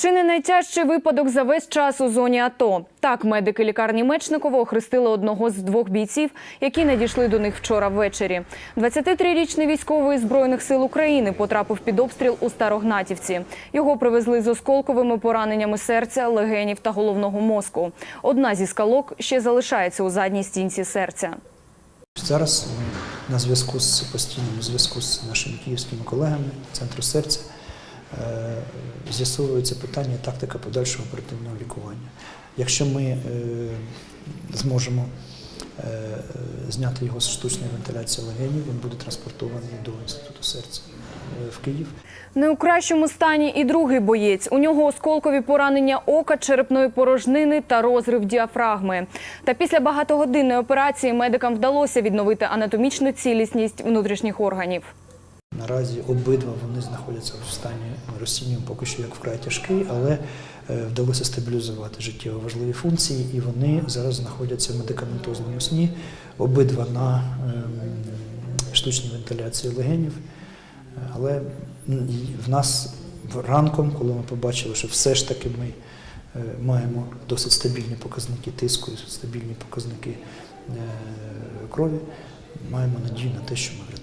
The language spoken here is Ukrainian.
Чи не найтяжчий випадок за весь час у зоні АТО? Так, медики лікарні Мечникова охрестили одного з двох бійців, які надійшли до них вчора ввечері. 23-річний військовий збройних сил України потрапив під обстріл у Старогнатівці. Його привезли з осколковими пораненнями серця, легенів та головного мозку. Одна зі скалок ще залишається у задній стінці серця. Зараз на зв'язку з постійному зв'язку з нашими київськими колегами центру серця з'ясовується питання тактика подальшого оперативного лікування. Якщо ми е, зможемо е, зняти його з штучної вентиляції легенів, він буде транспортований до інституту серця е, в Київ. Не у кращому стані і другий боєць. У нього осколкові поранення ока, черепної порожнини та розрив діафрагми. Та після багатогодинної операції медикам вдалося відновити анатомічну цілісність внутрішніх органів. Наразі обидва вони знаходяться в стані розцінюємо поки що як вкрай тяжкий, але е, вдалося стабілізувати життєво важливі функції, і вони зараз знаходяться в медикаментозному сні, обидва на ем, штучній вентиляції легенів. Але в нас ранком, коли ми побачили, що все ж таки ми е, маємо досить стабільні показники тиску, стабільні показники е, крові, маємо надію на те, що ми.